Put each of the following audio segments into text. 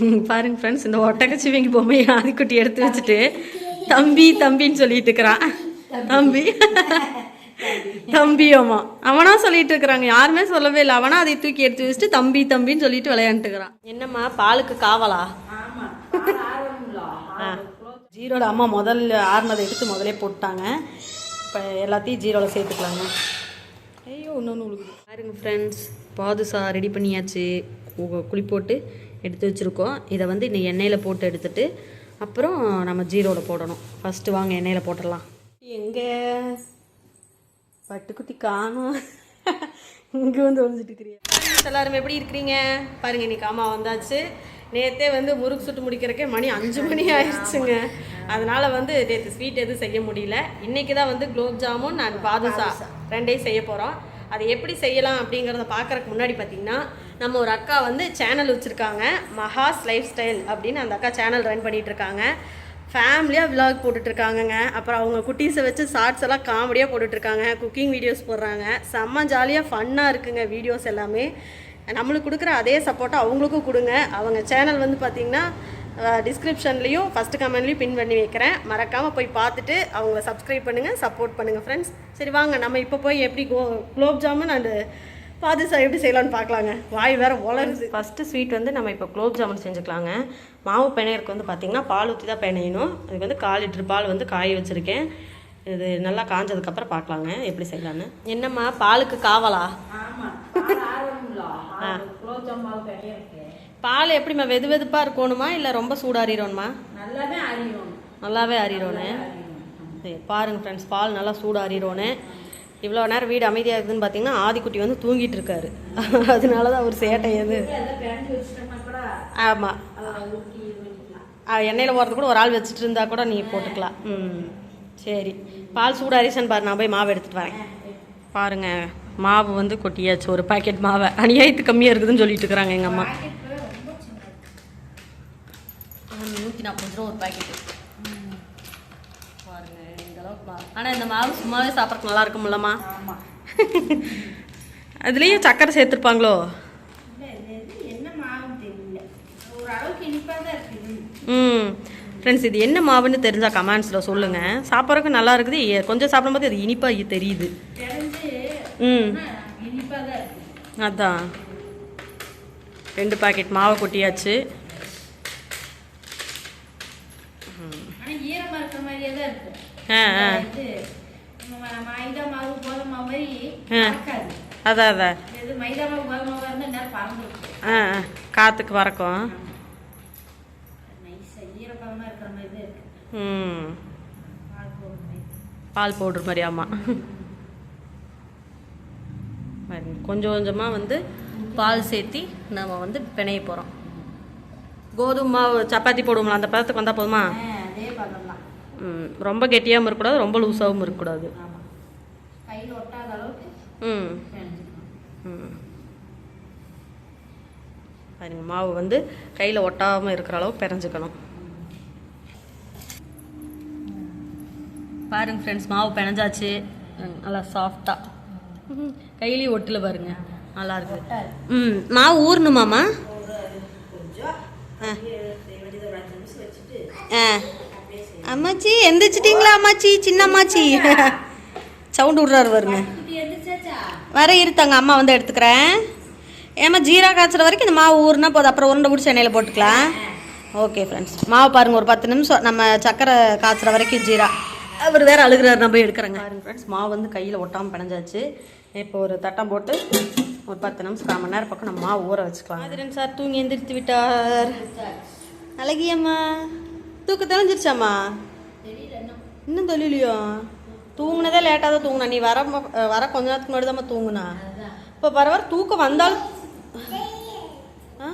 பாருங்க ஃப்ரெண்ட்ஸ் இந்த ஒட்டகச்சிவிங்கி பொம்மையை ஆதிக்குட்டி எடுத்து வச்சுட்டு தம்பி தம்பின்னு சொல்லிட்டு இருக்கிறான். தம்பி. தம்பி ஆமா அவனா சொல்லிட்டு இருக்கிறாங்க. யாருமே சொல்லவே இல்லை. அவனா அதை தூக்கி எடுத்து வச்சுட்டு தம்பி தம்பின்னு சொல்லிட்டு விளையாண்டுட்டு இருக்கிறான். என்னம்மா பாலுக்கு காவலா? ஜீரோல அம்மா முதல்ல ஆறுனதை எடுத்து முதலே போட்டாங்க இப்போ எல்லாத்தையும் ஜீரோவில் சேர்த்துக்கலாங்க. ஐயோ இன்னொன்று பாருங்க ஃப்ரெண்ட்ஸ் பாதுசா ரெடி பண்ணியாச்சு. கு- குழி போட்டு எடுத்து வச்சுருக்கோம். இதை வந்து இன்னும் எண்ணெயில் போட்டு எடுத்துட்டு அப்புறம் நம்ம ஜீரோவில் போடணும். ஃபஸ்ட்டு வாங்க எண்ணெயில் போட்டுடலாம். எங்கே? பட்டுக்குட்டி காணும். இங்கே வந்து ஒழிஞ்சிட்டு இருக்கிறீங்க. எல்லாரும் எப்படி இருக்கிறீங்க? பாருங்க இன்னைக்கு அம்மா வந்தாச்சு. நேத்தே வந்து முறுக்கு சுட்டு முடிக்கிறக்கே மணி அஞ்சு மணி ஆயிடுச்சுங்க. அதனால வந்து நேற்று ஸ்வீட் எதுவும் செய்ய முடியல. இன்னைக்கு தான் வந்து குலோப் ஜாமுன் நான் பாதுஷா ரெண்டையும் செய்ய போகிறோம் அதை எப்படி செய்யலாம் அப்படிங்கிறத பார்க்கறதுக்கு முன்னாடி பார்த்தீங்கன்னா நம்ம ஒரு அக்கா வந்து சேனல் வச்சுருக்காங்க மஹாஸ் லைஃப் ஸ்டைல் அப்படின்னு அந்த அக்கா சேனல் ரன் பண்ணிகிட்டு இருக்காங்க ஃபேமிலியாக விலாக் போட்டுட்ருக்காங்கங்க அப்புறம் அவங்க குட்டீஸை வச்சு ஷார்ட்ஸ் எல்லாம் காமெடியாக போட்டுட்ருக்காங்க குக்கிங் வீடியோஸ் போடுறாங்க. செம்ம ஜாலியாக ஃபன்னாக இருக்குங்க வீடியோஸ் எல்லாமே. நம்மளுக்கு கொடுக்குற அதே சப்போர்ட்டை அவங்களுக்கும் கொடுங்க. அவங்க சேனல் வந்து பார்த்திங்கன்னா டிஸ்கிரிப்ஷன்லேயும் ஃபஸ்ட்டு கமெண்ட்லேயும் பின் பண்ணி வைக்கிறேன். மறக்காமல் போய் பார்த்துட்டு அவங்கள சப்ஸ்கிரைப் பண்ணுங்கள் சப்போர்ட் பண்ணுங்கள் ஃப்ரெண்ட்ஸ் சரி வாங்க. நம்ம இப்போ போய் எப்படி கோ குலோப் ஜாமுன் அண்டு பாதுஷா எப்படி செய்யலாம்னு பார்க்கலாங்க வாய் வேற உலருது. ஃபஸ்ட்டு ஸ்வீட் வந்து நம்ம இப்போ குலோப் ஜாமுன் செஞ்சுக்கலாங்க. மாவு பிணையருக்கு வந்து பார்த்திங்கன்னா பால் ஊற்றி தான் பிணையணும் அதுக்கு வந்து கால் லிட்டர் பால் வந்து காய வச்சுருக்கேன். இது நல்லா காஞ்சதுக்கப்புறம் பார்க்கலாங்க எப்படி செய்யலான்னு என்னம்மா பாலுக்கு காவலா? பால் எப்படிம்மா வெது வெதுப்பாக இருக்கணுமா இல்லை ரொம்ப சூடாறிடணுமா? நல்லாவே அறியும் நல்லாவே அறிகிறோன்னு சரி பாருங்க ஃப்ரெண்ட்ஸ் பால் நல்லா சூடாறிடோன்னு இவ்வளோ நேரம் வீடு அமைதியாக இருக்குதுன்னு பார்த்தீங்கன்னா ஆதிக்குட்டி வந்து தூங்கிட்டு இருக்காரு அதனால தான் அவர் சேட்டை எது? ஆமாம் எண்ணெயில் போகிறது கூட ஒரு ஆள் வச்சுட்டு இருந்தா கூட நீ போட்டுக்கலாம். ம். சரி. பால் சூடாரிசன் பாரு நான் போய் மாவு எடுத்துகிட்டு வரேன். பாருங்க மாவு வந்து கொட்டியாச்சு. ஒரு பாக்கெட் மாவை. அநியாயத்து கம்மியாக இருக்குதுன்னு சொல்லிட்டு இருக்கிறாங்க எங்கள் அம்மா. நூற்றி நாற்பது ரூபா ஒரு பாக்கெட்டு பாருங்க இந்த அளவுக்கு மாவு ஆனால் இந்த மாவு சும்மாவே சாப்பிட்றதுக்கு நல்லா இருக்கும்லம்மா அதுலேயும் சக்கரை சேர்த்துருப்பாங்களோ? ம். ஃப்ரெண்ட்ஸ் இது என்ன மாவுன்னு தெரிஞ்சா கமெண்ட்ஸில் சொல்லுங்கள் சாப்பிட்றதுக்கு நல்லா இருக்குது கொஞ்சம் சாப்பிடும்போது அது இனிப்பாக தெரியுது. ம். அதான். ரெண்டு பாக்கெட் மாவை கொட்டியாச்சு ஆனால் ஈரமாக இருக்கிற மாதிரியே தான் இருக்கும் ஆ ஆ இது நம்ம மைதா மாவு கோதுமை மாதிரி அதான் அதான் மைதா மாவு கோதுமை மாவு இருந்தால் நேரம் பறந்துருக்கும் ஆ காற்றுக்கு வரக்கும் நைஸாக ஈரப்பதமாக இருக்கிற மாதிரி தான் இருக்குது ம். பால் பவுடர் மாதிரி ஆமாம் கொஞ்சம் கொஞ்சமாக வந்து பால் சேர்த்தி நம்ம வந்து பிணைய போகிறோம் கோதுமை மாவு சப்பாத்தி போடுவோம்ல அந்த பதத்துக்கு வந்தால் போதுமா? அதே ரொம்ப கெட்டியாகவும் இருக்கக்கூடாது ரொம்ப லூஸாகவும் இருக்கக்கூடாது. ம். ம். பாருங்க மாவு வந்து கையில் ஒட்டாமல் இருக்கிற அளவுக்கு பிணைஞ்சுக்கணும். பாருங்க ஃப்ரெண்ட்ஸ் மாவு பிணைஞ்சாச்சு. நல்லா சாஃப்டாக கையிலேயே ஒட்டல பாருங்க. நல்லா இருக்கு. ம் மாவு ஊறணுமாம்மா? ஆ. ஆ. அம்மாச்சி எந்திரிச்சிட்டிங்களா அம்மாச்சி? சின்ன அம்மாச்சி. சவுண்டு விட்றாரு பாருங்க. வர இருத்தாங்க அம்மா வந்து எடுத்துக்கிறேன். ஏமா ஜீரா காய்ச்சுற வரைக்கும் இந்த மாவு ஊறுனா போதும். அப்புறம் உருண்டை பிடிச்சி எண்ணெயில் போட்டுக்கலாம். ஓகே ஃப்ரெண்ட்ஸ் மாவு பாருங்க ஒரு பத்து நிமிஷம். நம்ம சக்கரை காய்ச்சுற வரைக்கும் ஜீரா. அவர் வேற அழுகிறாரு நம்ம எடுக்கிறேங்க. பாருங்க ஃப்ரெண்ட்ஸ் மாவு வந்து கையில் ஒட்டாமல் பிணைஞ்சாச்சு. இப்போ ஒரு தட்டம் போட்டு ஒரு பத்து நிமிஷம் கால் மணி நேரம் பக்கம் நம்ம மாவு ஊற வச்சுக்கலாம் ஆதிரன் சார் தூங்கி எந்திரித்து விட்டார். அழகியம்மா. தூக்க தெளிஞ்சிருச்சாம்மா இன்னும் தெரியலையோ தூங்குனதே லேட்டாக தான் தூங்குனா. நீ வர வர கொஞ்ச நேரத்துக்கு முன்னாடி தான் தூங்குனா. இப்போ வர வர தூக்கம் வந்தாலும் ஆ?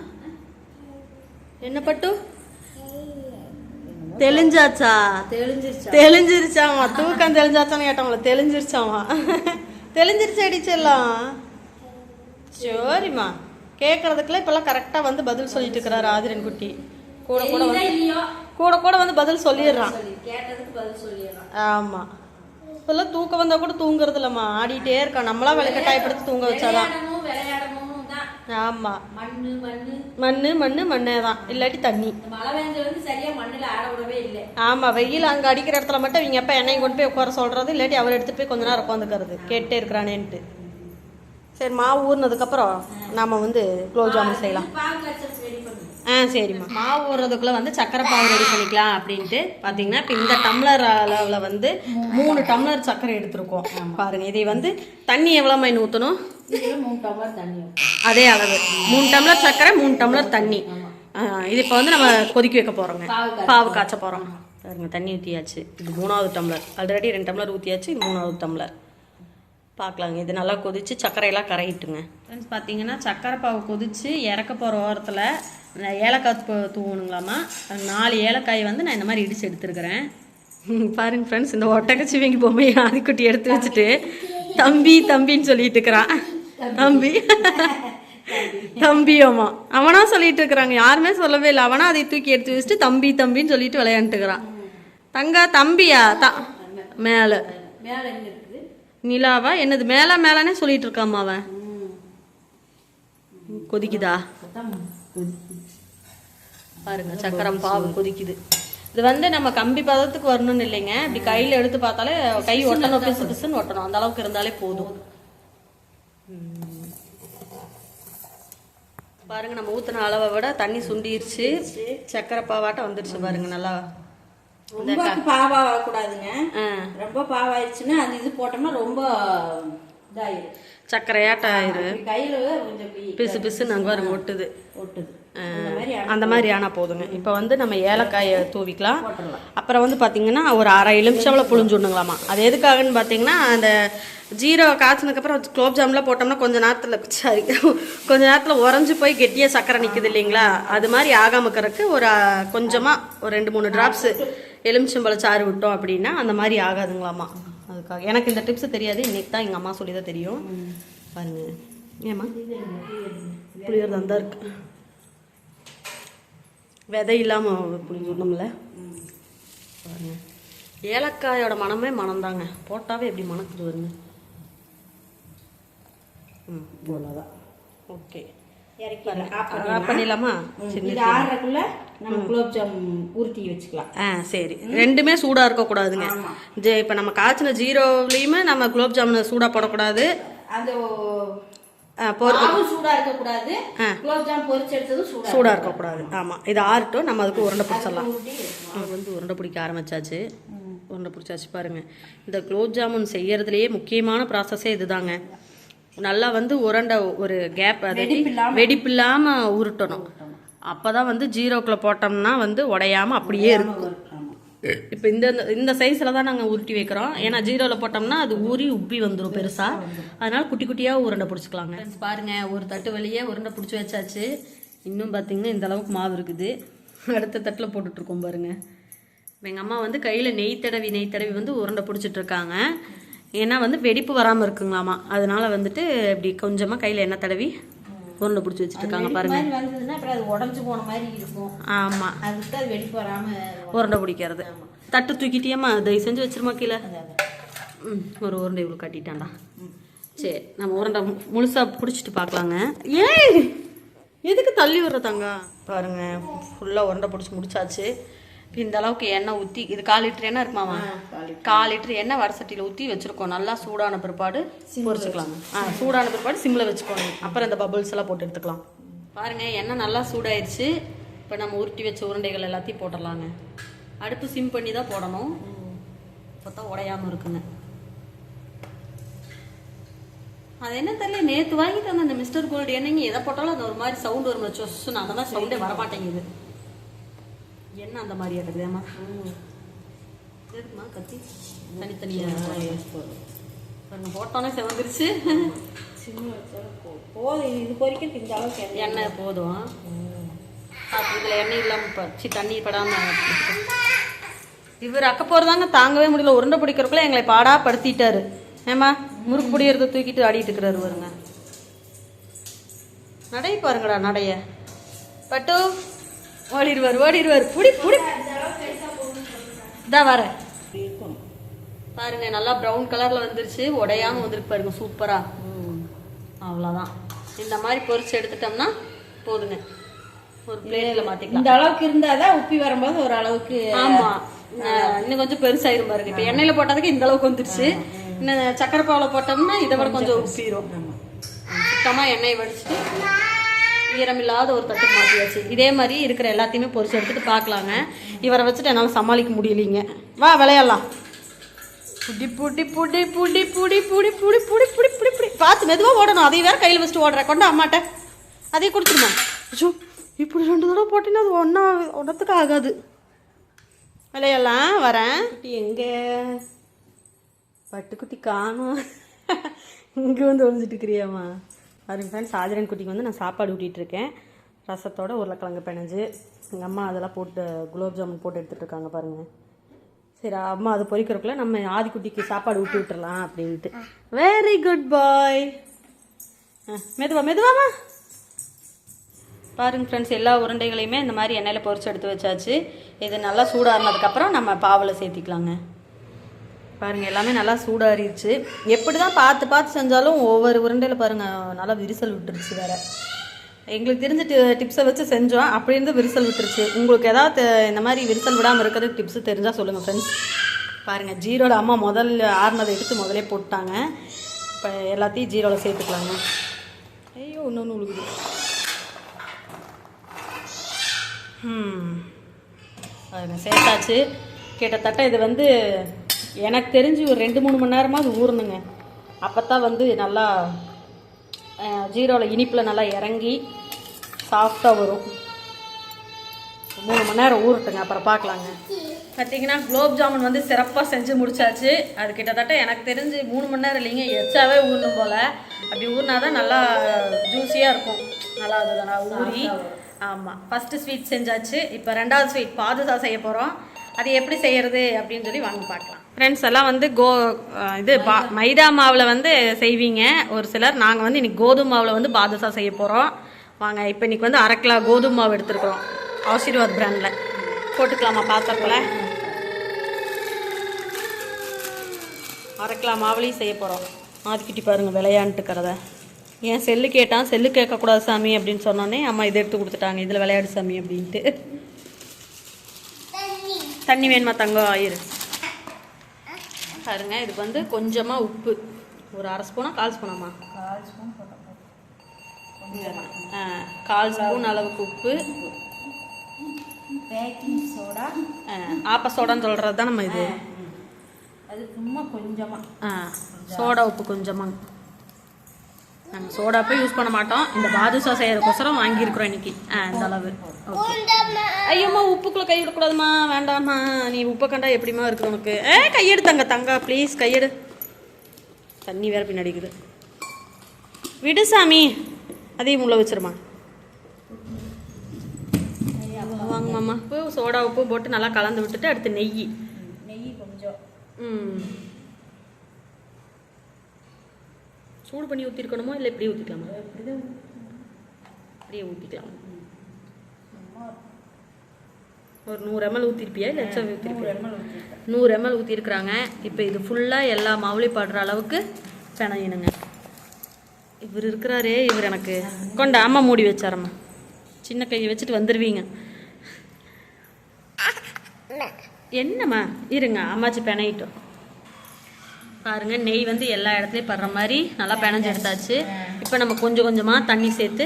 என்ன பட்டு? தெளிஞ்சாச்சா? தெளிஞ்சிருச்சா தெளிஞ்சிருச்சாமா தூக்கம் தெளிஞ்சாச்சான்னு கேட்டவங்கள தெளிஞ்சிருச்சாமா தெளிஞ்சிருச்சு அடிச்சிடலாம் சரிம்மா. கேட்கறதுக்குலாம் இப்பெல்லாம் கரெக்டாக வந்து பதில் சொல்லிட்டு இருக்கிறார் ஆதிரன் குட்டி கூட கூட வந்து கூட கூட வந்து பதில் சொல்லிடுறான். சொல்லி கேட்டதுக்கு பதில் சொல்லிடுறான். ஆமாம் இப்பெல்லாம் தூக்கம் வந்தால் கூட தூங்குறது இல்லைம்மா ஆடிட்டே இருக்கான். நம்மளா விளக்க டைப்படுத்தி தூங்க வச்சாதான். ஆமாம் மண்ணு மண்ணு. மண்ணு தான். இல்லாட்டி தண்ணி. இந்த மழை பெஞ்சது வந்து சரியா மண்ணுல ஆட விடவே இல்லை. ஆமாம் வெயில் அங்கே அடிக்கிற இடத்துல மட்டும் இவங்க எப்போ எண்ணெய் கொண்டு போய் உட்கார சொல்கிறது இல்லாட்டி அவர் எடுத்துட்டு போய் கொஞ்ச நேரம் உட்காந்துக்கிறது. கேட்டே இருக்கிறானேன்ட்டு. சரி மாவு ஊறினதுக்கப்புறம் நாம வந்து குலோப் ஜாமுன் செய்யலாம். ஆ சரிம்மா. மாவு ஊறுறதுக்குள்ளே வந்து சக்கரை பாவு ரெடி பண்ணிக்கலாம் அப்படின்ட்டு பார்த்தீங்கன்னா இப்போ இந்த டம்ளர் அளவில் வந்து மூணு டம்ளர் சர்க்கரை எடுத்திருக்கோம். பாருங்க இதை வந்து தண்ணி எவ்வளோ மைன் ஊற்றணும் இதுல மூணு டம்ளர் தண்ணி ஊத்து. அதே அளவு. மூணு டம்ளர் சர்க்கரை மூணு டம்ளர் தண்ணி. இது இப்போ வந்து நம்ம கொதிக்க வைக்க போகிறோங்க பாவு காய்ச்ச பாவு காய்ச்ச போகிறோம் பாருங்க தண்ணி ஊற்றியாச்சு இது மூணாவது டம்ளர். ஆல்ரெடி ரெண்டு டம்ளர் ஊற்றியாச்சு இது மூணாவது டம்ளர். பார்க்கலாங்க. இது நல்லா கொதிச்சு சர்க்கரையெல்லாம் கரையிட்டுங்க. ஃப்ரெண்ட்ஸ் பார்த்தீங்கன்னா சர்க்கரை பாவு கொதிச்சு இறக்க போகிற ஓரத்தில் ஏலக்காய் தூ- தூவணுங்களாமா? நாலு ஏலக்காய் வந்து நான் இந்த மாதிரி இடிச்சு எடுத்துருக்கிறேன். பாருங்க ஃப்ரெண்ட்ஸ் இந்த ஒட்டகச்சிவங்கி பொம்மையை ஆதிக்குட்டி எடுத்து வச்சுட்டு தம்பி தம்பின்னு சொல்லிட்டு இருக்கிறான். தம்பி. தம்பி ஆமா. அவனா சொல்லிட்டு இருக்கிறாங்க. யாருமே சொல்லவே இல்லை. அவனா அதை தூக்கி எடுத்து வச்சுட்டு தம்பி தம்பின்னு சொல்லிட்டு விளையாண்டுக்கிறான். தங்க தம்பியா? த மேலே. மேல என்ன இருக்குது நிலாவா? என்னது மேலே மேலேனே சொல்லிட்டு இருக்காமா அவன். கொதிக்குதா? பாருங்க சக்கரம் பாவு கொதிக்குது. இது வந்து நம்ம கம்பி பதத்துக்கு வரணும்னு இல்லைங்க. இப்படி கையில் எடுத்து பார்த்தாலே கை ஒட்டணும் பிசு பிசுன்னு ஒட்டணும். அந்த அளவுக்கு இருந்தாலே போதும். பாருங்க நம்ம ஊத்துன அளவை விட தண்ணி சுண்டிருச்சு. சக்கரை பாவாட்டம் வந்துருச்சு பாருங்க நல்லா. ரொம்ப பாவா கூடாதுங்க ரொம்ப பாவாயிடுச்சுன்னா அது இது போட்டோம்னா ரொம்ப இதாயிடும் சக்கரையாட்டம் ஆயிரு கையில கொஞ்சம் பிசு பிசுன்னு அங்கே பாருங்க ஒட்டுது. ஒட்டுது. அந்த மாதிரி ஆனால் போதுங்க. இப்போ வந்து நம்ம ஏலக்காயை தூவிக்கலாம். அப்புறம் வந்து பார்த்தீங்கன்னா ஒரு அரை எலுமிச்சவளை புளிஞ்சு விடணுங்களாமா. அது எதுக்காகன்னு பார்த்தீங்கன்னா அந்த ஜீரோ காய்ச்சினதுக்கப்புறம் குலோப் ஜாமுன்லாம் போட்டோம்னா கொஞ்ச நேரத்தில் சாரி கொஞ்ச நேரத்தில் உறைஞ்சு போய் கெட்டியாக சக்கரை நிற்குது இல்லைங்களா? அது மாதிரி ஆகாம இருக்கிறதுக்கு ஒரு கொஞ்சமாக ஒரு ரெண்டு மூணு ட்ராப்ஸு எலுமிச்சம்பழ சாறு விட்டோம் அப்படின்னா அந்த மாதிரி ஆகாதுங்களாம்மா. அதுக்காக. எனக்கு இந்த டிப்ஸ் தெரியாது. இன்னைக்கு தான் எங்கள் அம்மா சொல்லி தான் தெரியும். பாருங்க. ஏம்மா? புளியறது அந்த இருக்கு. விதை இல்லாமல் புளிஞ்சிடணும்ல பாருங்க. ஏலக்காயோட மனமே மனம்தாங்க போட்டாவே எப்படி மணக்குது வருங்க ம் அவ்வளோதான் ஓகே. ஆஃப் பண்ணிடலாமா? இது ஆறுறதுக்குள்ள நம்ம குலோப் ஜாம் உருட்டி வச்சுக்கலாம். ஆ சரி. ரெண்டுமே சூடாக இருக்கக்கூடாதுங்க. ஜே இப்போ நம்ம காய்ச்சின ஜீரோவிலையுமே நம்ம குலோப் ஜாமுன் சூடாக போடக்கூடாது. அந்த ஆ, பொறு மாவு சூடா இருக்கக்கூடாது. குலோப் ஜாம் பொரிச்சு எடுத்ததும் சூடா சூடாக இருக்கக்கூடாது. ஆமாம் இது ஆறட்டும். நம்ம அதுக்கு உருண்டை பிடிச்சிடலாம் வந்து உருண்டை பிடிக்க ஆரம்பிச்சாச்சு. உருண்டை பிடிச்சாச்சு பாருங்க. இந்த குலோப் ஜாமுன் செய்யறதுலயே முக்கியமான ப்ராசஸே இதுதாங்க. நல்லா வந்து உருண்டை ஒரு கேப் அது வெடிப்பில்லாம உருட்டணும். அப்பதான் வந்து ஜீரோக்குள்ள போட்டோம்னா வந்து உடையாம அப்படியே இருக்கும். இப்போ இந்த இந்த சைஸில் தான் நாங்கள் உருட்டி வைக்கிறோம். ஏன்னா ஜீரோவில் போட்டோம்னா அது ஊறி உப்பி வந்துடும் பெருசாக அதனால குட்டி குட்டியாக உருண்டை பிடிச்சிக்கலாங்க. பாருங்க ஒரு தட்டு வழியே உருண்டை பிடிச்சி வச்சாச்சு. இன்னும் பார்த்தீங்கன்னா இந்த அளவுக்கு மாவு இருக்குது. அடுத்த தட்டில் போட்டுட்ருக்கோம் பாருங்க. எங்கள் அம்மா வந்து கையில் நெய் தடவி நெய் தடவி வந்து உருண்டை பிடிச்சிட்டு இருக்காங்க. ஏன்னா வந்து வெடிப்பு வராமல் இருக்குங்களாமா. அதனால வந்துட்டு இப்படி கொஞ்சமாக கையில் எண்ணெய் தடவி உருண்டை பிடிச்சி வச்சுட்டு இருக்காங்க இந்த பாருங்க. மாதிரி வந்ததுன்னா அப்புறம் அது உடஞ்சு போன மாதிரி இருக்கும். ஆமாம் அதுக்கு அது வெடிப்பு வராம உருண்டை பிடிக்கிறது. தட்டு தூக்கிட்டியம்மா தயவு செஞ்சு வச்சிருமா கீழே? ம் ஒரு உருண்டை இவ்வளோ கட்டிட்டான்டா. சரி நம்ம உருண்டை மு- முழுசா பிடிச்சிட்டு பார்க்கலாங்க ஏய்! எதுக்கு தள்ளி விடுறதாங்க பாருங்க ஃபுல்லாக உருண்டை பிடிச்சி முடிச்சாச்சு. இந்த அளவுக்கு எண்ணெய் ஊற்றி இது கால் லிட்டர் எண்ணெய் இருக்குமாமா கால் லிட்டர். எண்ணெய் வடை சட்டியில் ஊற்றி வச்சுருக்கோம். நல்லா சூடான பிற்பாடு பொரிச்சுக்கலாங்க. ஆ சூடான பிற்பாடு சிம்மில் வச்சுக்கோங்க. அப்புறம் இந்த பபுள்ஸ் எல்லாம் போட்டு எடுத்துக்கலாம். பாருங்க எண்ணெய் நல்லா சூடாயிருச்சு. இப்போ நம்ம உருட்டி வச்ச உருண்டைகள் எல்லாத்தையும் போட்டுடலாங்க. அடுப்பு சிம் பண்ணி தான் போடணும். அப்போ தான் உடையாமல் இருக்குங்க. அது என்ன தெரியல நேற்று வாங்கிட்டு வந்த அந்த மிஸ்டர் கோல்டு என்னங்க எதை போட்டாலும் அந்த ஒரு மாதிரி சவுண்ட் வரும். சொஸ்ஸுன்னு அந்த மாதிரி சவுண்டே வரமாட்டேங்குது. என்ன அந்த மாதிரி இருக்குதேம்மா இருக்குமா கத்தி? தனித்தனியாக பாருங்க போட்டோன்னே செவந்துருச்சு. போதும் இது பொரிக்கிறதுக்கு இந்த அளவுக்கு எண்ணெய் போதும். இதில் எண்ணெய் இல்லாமல் பச்சு தண்ணி படாமல் இவர் அக்க போகிறதாங்க தாங்கவே முடியல. உருண்டை பிடிக்கிறதுக்குள்ள எங்களை பாடா படுத்திட்டாரு. ஏமா முறுக்கு பிடிக்கிறத தூக்கிட்டு ஆடிட்டு இருக்கிறாரு பாருங்க. நடை பாருங்கடா நடைய. பட்டு. ஓடிடுவார் ஓடிடுவார். புடி புடி. இதான் வரேன் பாருங்க நல்லா ப்ரௌன் கலர்ல வந்துருச்சு. உடையாம வந்திருக்கு பாருங்க சூப்பரா அவ்வளோதான் இந்த மாதிரி பொரிச்சு எடுத்துட்டோம்னா போதுங்க. ஒரு பிளேட்டில் மாற்றிக்கலாம் இந்த அளவுக்கு இருந்தாதான் உப்பி வரும்போது ஒரு அளவுக்கு ஆமா. அஹ் இன்னும் கொஞ்சம் பெருசாயிரும் பாருங்க. இப்போ எண்ணெயில போட்டதுக்கு இந்த அளவுக்கு வந்துருச்சு. இன்னும் சக்கரை பாவில் போட்டோம்னா இதை விட கொஞ்சம் உப்பிரும். சுத்தமா எண்ணெய் வடிச்சிட்டு ஈரமில்லாத ஒரு தட்டுக்கு மாற்றியாச்சு இதே மாதிரி இருக்கிற எல்லாத்தையுமே பொறிச்சு எடுத்துட்டு பார்க்கலாங்க இவரை வச்சுட்டு என்னால் சமாளிக்க முடியலைங்க வா விளையாடலாம் புடி புடி புடி புடி புடி புடி புடி புடி புடி புடி புடி பார்த்து மெதுவாக ஓடணும் அதையும் வேற கையில் வச்சுட்டு ஓடுற கொண்டு அம்மாட்ட அதையும் கொடுத்துருமா இப்படி ரெண்டு தடவை போட்டீங்கன்னா அது ஒன்றா ஒன்றத்துக்கு ஆகாது விளையாடலாம் வரேன் எங்கே பட்டுக்குட்டி காணும் இங்கே வந்து ஒழிஞ்சிட்டு இருக்கிறியாம்மா பாருங்க ஃப்ரெண்ட்ஸ் ஆதிரன் குட்டிக்கு வந்து நான் சாப்பாடு ஊட்டிகிட்ருக்கேன் ரசத்தோட உருளைக்கிழங்கு பிணைஞ்சு எங்கள் அம்மா அதெல்லாம் போட்டு குலோப் ஜாமுன் போட்டு எடுத்துகிட்டு இருக்காங்க பாருங்கள் சரி அம்மா அது பொரிக்கிறதுக்குள்ள நம்ம ஆதிக்குட்டிக்கு சாப்பாடு ஊட்டி விட்டுறலாம் அப்படின்ட்டு. வெரி குட் பாய் மெதுவா மெதுவாமா பாருங்க ஃப்ரெண்ட்ஸ் எல்லா உருண்டைகளையுமே இந்த மாதிரி எண்ணெயில் பொறிச்சு எடுத்து வச்சாச்சு. இது நல்லா சூடாகினதுக்கப்புறம் நம்ம பாவில் சேர்த்திக்கலாங்க. பாருங்கள் எல்லாமே நல்லா சூடாறிடுச்சு. எப்படி தான் பார்த்து பார்த்து செஞ்சாலும் ஒவ்வொரு உருண்டையில் பாருங்கள் நல்லா விரிசல் விட்டுருச்சு வேறு. எங்களுக்கு தெரிஞ்ச டிப்ஸை வச்சு செஞ்சோம் அப்படி இருந்து விரிசல் விட்டுருச்சு. உங்களுக்கு ஏதாவது இந்த மாதிரி விரிசல் விடாமல் இருக்கிறதுக்கு டிப்ஸு தெரிஞ்சால் சொல்லுங்கள் ஃப்ரெண்ட்ஸ் பாருங்கள் ஜீரோவில் அம்மா முதல்ல ஆறுனதை எடுத்து முதலே போட்டாங்க. இப்போ எல்லாத்தையும் ஜீரோவில் சேர்த்துக்கலாங்க. ஐயோ இன்னொன்று உழுகுது. ம் சேர்த்தாச்சு. கிட்டத்தட்ட இது வந்து எனக்கு தெரிஞ்சு ஒரு ரெண்டு மூணு மணி நேரமாக அது ஊறணுங்க. அப்போ தான் வந்து நல்லா ஜீரோவில் இனிப்பில் நல்லா இறங்கி சாஃப்டாக வரும். மூணு மணி நேரம் ஊறட்டுங்க அப்புறம் பார்க்கலாங்க. பார்த்தீங்கன்னா குலோப் ஜாமுன் வந்து சிறப்பாக செஞ்சு முடிச்சாச்சு. அது கிட்டத்தட்ட எனக்கு தெரிஞ்சு மூணு மணி நேரம் இல்லைங்க எச்சாவே ஊறணும் போல். அப்படி ஊறினா தான் நல்லா ஜூஸியாக இருக்கும். நல்லா அது நல்லா ஊறி. ஆமாம் ஃபஸ்ட்டு ஸ்வீட் செஞ்சாச்சு. இப்போ ரெண்டாவது ஸ்வீட் பாதுஷா செய்ய போகிறோம் அது எப்படி செய்யறது அப்படின்னு சொல்லி வாங்க பார்க்கலாம். ஃப்ரெண்ட்ஸ் எல்லாம் வந்து கோ இது பா மைதா மாவில் வந்து செய்வீங்க. ஒரு சிலர் நாங்கள் வந்து இன்னைக்கு கோதுமை மாவில் வந்து பாதுஷா செய்ய போகிறோம் வாங்க இப்போ இன்னைக்கு வந்து அரை கிலோ கோதுமை மாவு எடுத்துருக்குறோம். ஆசீர்வாத் பிராண்டில் போட்டுக்கலாமா பாத்திரத்தில்? அரை கிலோ மாவுலையும் செய்ய போகிறோம் மாதிக்கிட்டி பாருங்கள் விளையாண்டுக்கிறத. ஏன் செல்லு கேட்டான் செல்லு கேட்கக்கூடாது சாமி அப்படின்னு சொன்னோன்னே அம்மா இதை எடுத்து கொடுத்துட்டாங்க. இதில் விளையாடு சாமி அப்படின்ட்டு. தண்ணி வேணுமா தங்கம்? ஆயிரு. பாருங்க இதுக்கு வந்து கொஞ்சமாக உப்பு. ஒரு அரை ஸ்பூனா கால் ஸ்பூனாமா கால் ஸ்பூன் கால் ஸ்பூன் அளவுக்கு உப்பு. Baking soda. ஆப்ப சோடான்னு சொல்கிறது தான் நம்ம இது அது சும்மா கொஞ்சமா. ஆ சோடா உப்பு கொஞ்சமாக நாங்கள் சோடா போய் யூஸ் பண்ண மாட்டோம். இந்த பாதுஷா செய்யறதுக்கோசரம் வாங்கியிருக்கிறோம் இன்னைக்கு. இந்த அளவு. ஐயோம்மா உப்புக்குள்ளே கை விடக்கூடாதும்மா. வேண்டாம்மா. நீ உப்பை கண்டா எப்படிம்மா இருக்குது உனக்கு? ஏ கையெடு தங்க தங்கா ப்ளீஸ் கையெடு. தண்ணி வேற பின்னாடி இருக்குது. விடு சாமி. அதையும் உள்ள வச்சிருமா. வாங்கம்மா உப்பு சோடா உப்பு போட்டு நல்லா கலந்து விட்டுட்டு அடுத்து நெய். நெய் கொஞ்சம். ம். சூடு பண்ணி ஊற்றிருக்கணுமோ இல்லை இப்படியே ஊற்றிக்கலாமா அப்படியே ஊற்றிக்கலாம் ஒரு நூறு எம்எல் ஊற்றிருப்பியா இல்லை எச்சா ஊற்றிருப்பியா நூறு எம்எல் ஊற்றிருக்குறாங்க இப்போ இது ஃபுல்லாக எல்லா மாவுலையும் படுற அளவுக்கு பிணையணுங்க இவர் இருக்கிறாரே இவர் எனக்கு. கொண்ட அம்மா மூடி வச்சாரம்மா. சின்ன கையை வச்சுட்டு வந்துடுவீங்க என்னம்மா? இருங்க அம்மாச்சி பிணையிட்டோம் பாருங்க நெய் வந்து எல்லா இடத்துலையும் படுற மாதிரி நல்லா பிணைஞ்சு எடுத்தாச்சு. இப்போ நம்ம கொஞ்சம் கொஞ்சமாக தண்ணி சேர்த்து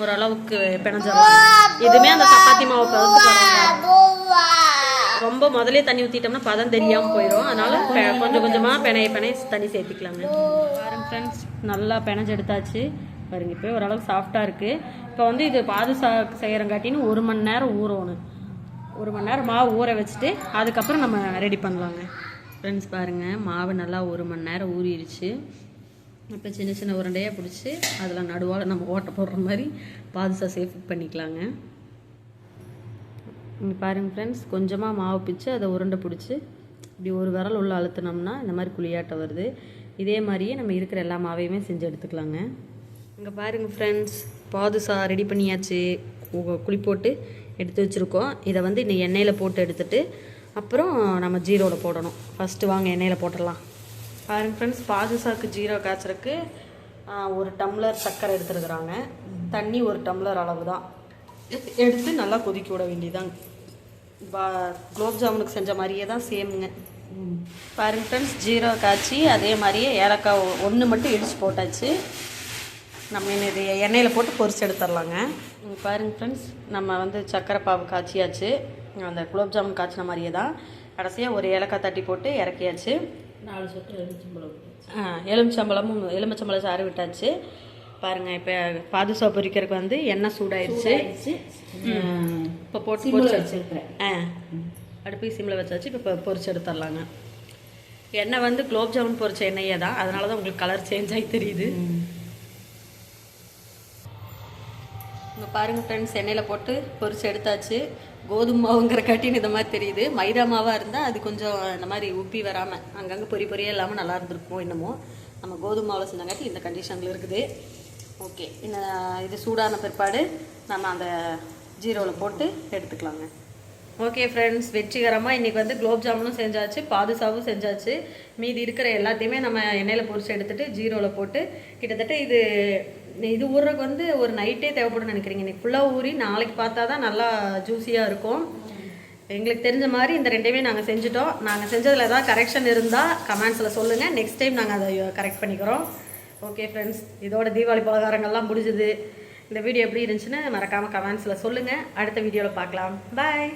ஓரளவுக்கு பிணைஞ்சிடலாம் இதுவுமே அந்த சப்பாத்தி மாவு பதத்துக்கு. ரொம்ப முதலே தண்ணி ஊற்றிட்டோம்னா பதம் தெரியாமல் போயிடும் அதனால கொஞ்சம் கொஞ்சமாக பிணைய பிணைய தண்ணி சேர்த்துக்கலாங்க. பாருங்க ஃப்ரெண்ட்ஸ் நல்லா பிணைஞ்சு எடுத்தாச்சு. பாருங்க இப்போ ஓரளவுக்கு சாஃப்டாக இருக்குது இப்போ வந்து இது பாதுசா செய்கிறங்காட்டின்னு ஒரு மணி நேரம் ஊறணும். ஒரு மணி நேரம் மாவு ஊற வச்சுட்டு அதுக்கப்புறம் நம்ம ரெடி பண்ணலாங்க. ஃப்ரெண்ட்ஸ் பாருங்கள் மாவு நல்லா ஒரு மணி நேரம் ஊறிடுச்சு. இப்போ சின்ன சின்ன உருண்டையாக பிடிச்சி அதில் நடுவால் நம்ம ஓட்டை போடுற மாதிரி பாதுசா சேஃப் பண்ணிக்கலாங்க. இங்கே பாருங்கள் ஃப்ரெண்ட்ஸ் கொஞ்சமாக மாவு பிச்சு அதை உருண்டை பிடிச்சி இப்படி ஒரு விரல் உள்ள அழுத்தினோம்னா இந்த மாதிரி குழியாட்டம் வருது. இதே மாதிரியே நம்ம இருக்கிற எல்லா மாவையுமே செஞ்சு எடுத்துக்கலாங்க. இங்கே பாருங்கள் ஃப்ரெண்ட்ஸ் பாதுசா ரெடி பண்ணியாச்சு. குழி போட்டு எடுத்து வச்சுருக்கோம். இதை வந்து இன்னும் எண்ணெயில் போட்டு எடுத்துகிட்டு அப்புறம் நம்ம ஜீரோவில் போடணும். ஃபஸ்ட்டு வாங்க எண்ணெயில் போட்டுடலாம். பாருங்கள் ஃப்ரெண்ட்ஸ் பாதுசாக்கு ஜீரோ காய்ச்சறக்கு ஒரு டம்ளர் சர்க்கரை எடுத்துருக்குறாங்க. தண்ணி ஒரு டம்ளர் அளவு தான் எடுத்து நல்லா கொதிக்க விட வேண்டியதான் பா குலோப் ஜாமுனுக்கு செஞ்ச மாதிரியே தான் சேமுங்க. பாருங்கள் ஃப்ரெண்ட்ஸ் ஜீரோ காய்ச்சி அதே மாதிரியே ஏலக்காய் ஒன்று மட்டும் இடித்து போட்டாச்சு. நம்ம இனி இது எண்ணெயில் போட்டு பொரிச்சு எடுத்துடலாங்க. பாருங்கள் ஃப்ரெண்ட்ஸ் நம்ம வந்து சர்க்கரை பாவு காய்ச்சியாச்சு. அந்த குலோப் ஜாமுன் காய்ச்சின மாதிரியே தான் கடைசியாக ஒரு ஏலக்காய் தட்டி போட்டு இறக்கியாச்சு. நாலு சொட்டு எலுமிச்சம்பழம் ஆ, எலுமிச்சம்பழமும் எலுமிச்சம்பழம் சாறு விட்டாச்சு. பாருங்கள் இப்போ பாதுசா பொரிக்கிறதுக்கு வந்து எண்ணெய் சூடாயிருச்சு இப்போ போட்டு பொரிச்சு வச்சிருக்கிறேன். ஆ அடுப்பு சிம்மில் வச்சாச்சு. இப்போ பொரிச்சு எடுத்துடலாங்க. எண்ணெய் வந்து குலோப் ஜாமுன் பொரிச்ச எண்ணெயே தான். அதனால தான் உங்களுக்கு கலர் சேஞ்ச் ஆகி தெரியுது. இங்கே பாருங்க ஃப்ரெண்ட்ஸ் எண்ணெயில் போட்டு பொரிச்சு எடுத்தாச்சு. கோதுமை மாவுங்கிற கட்டின்னு இந்த மாதிரி தெரியுது. மைதா மாவாக இருந்தால் அது கொஞ்சம் இந்த மாதிரி உப்பி வராமல் அங்கங்கே பொறி பொரியே இல்லாமல் நல்லா இருந்திருக்கும் என்னமோ. நம்ம கோதுமை மாவில் செஞ்சங்காட்டி இந்த கண்டிஷனில் இருக்குது. ஓகே இந்த இது சூடான பிற்பாடு நம்ம அந்த ஜீரோவில் போட்டு எடுத்துக்கலாங்க. ஓகே ஃப்ரெண்ட்ஸ் வெற்றிகரமாக இன்றைக்கி வந்து குலோப் ஜாமுனும் செஞ்சாச்சு பாதுசாவும் செஞ்சாச்சு. மீதி இருக்கிற எல்லாத்தையுமே நம்ம எண்ணெயில் பொரிச்சு எடுத்துகிட்டு ஜீரோவில் போட்டு கிட்டத்தட்ட இது இது ஊறுறக்கு வந்து ஒரு நைட்டே தேவைப்படும் நினைக்கிறீங்க. இன்னைக்கு ஃபுல்லாக ஊறி நாளைக்கு பார்த்தா தான் நல்லா ஜூஸியாக இருக்கும். எங்களுக்கு தெரிஞ்ச மாதிரி இந்த ரெண்டையுமே நாங்கள் செஞ்சுட்டோம். நாங்கள் செஞ்சதில் ஏதாவது கரெக்ஷன் இருந்தால் கமெண்ட்ஸில் சொல்லுங்கள் நெக்ஸ்ட் டைம் நாங்கள் அதை கரெக்ட் பண்ணிக்கிறோம். ஓகே ஃப்ரெண்ட்ஸ் இதோட தீபாவளி பலகாரங்கள்லாம் முடிஞ்சுது. இந்த வீடியோ எப்படி இருந்துச்சுன்னு மறக்காமல் கமெண்ட்ஸில் சொல்லுங்கள் அடுத்த வீடியோவில் பார்க்கலாம். பாய்